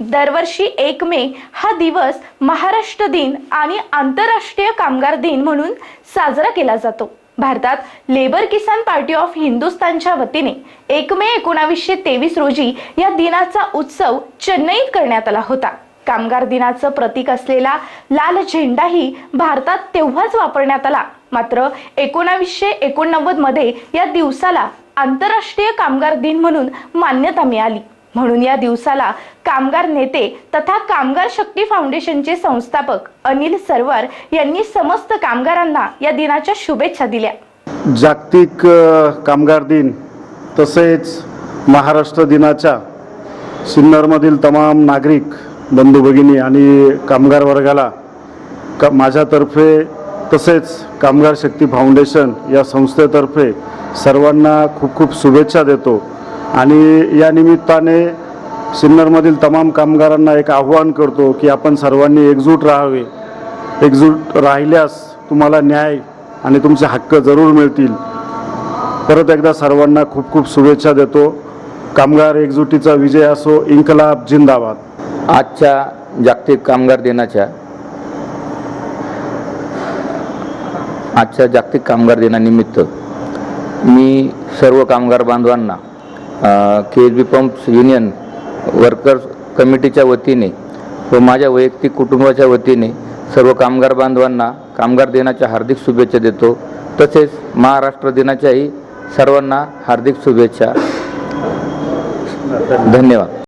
दरवर्षी एक मे हा दिवस महाराष्ट्र दिन आणि आंतरराष्ट्रीय कामगार दिन म्हणून साजरा केला जातो. भारतात लेबर किसान पार्टी ऑफ हिंदुस्थानच्या वतीने एक मे एकोणावीसशे तेवीस रोजी या दिनाचा उत्सव चेन्नईत करण्यात आला होता. कामगार दिनाचं प्रतीक असलेला लाल झेंडाही भारतात तेव्हाच वापरण्यात आला. मात्र एकोणावीसशे एकोणनव्वदमध्ये या दिवसाला आंतरराष्ट्रीय कामगार दिन म्हणून मान्यता मिळाली. म्हणून या दिवसाला कामगार नेते तथा कामगार शक्ती फाउंडेशनचे संस्थापक अनिल सरवर यांनी समस्त कामगारांना या दिनाच्या शुभेच्छा दिल्या. जागतिक कामगार दिन तसेच महाराष्ट्र दिनाच्या सिन्नरमधील तमाम नागरिक बंधू भगिनी आणि कामगार वर्गाला का माझ्यातर्फे तसेच कामगार शक्ती फाउंडेशन या संस्थेतर्फे सर्वांना खूप खूप शुभेच्छा देतो. आणि या निमित्ताने सिन्नरमधील तमाम कामगारांना एक आव्हान करतो की आपण सर्वांनी एकजूट राहावे. एकजूट राहिल्यास तुम्हाला न्याय आणि तुमचे हक्क जरूर मिळतील. परत एकदा सर्वांना खूप खूप शुभेच्छा देतो. कामगार एकजुटीचा विजय असो इन्कलाब जिंदाबाद. आजच्या जागतिक कामगार दिनाच्या आजच्या जागतिक कामगार दिनानिमित्त मी सर्व कामगार बांधवांना K H B pumps union workers कमिटीच्या वतीने व माझ्या वैयक्तिक कुटुंबाच्या वतीने सर्व कामगार बांधवांना कामगार दिनाच्या हार्दिक शुभेच्छा देतो. तसेच महाराष्ट्र दिनाच्याही सर्वांना हार्दिक शुभेच्छा. धन्यवाद.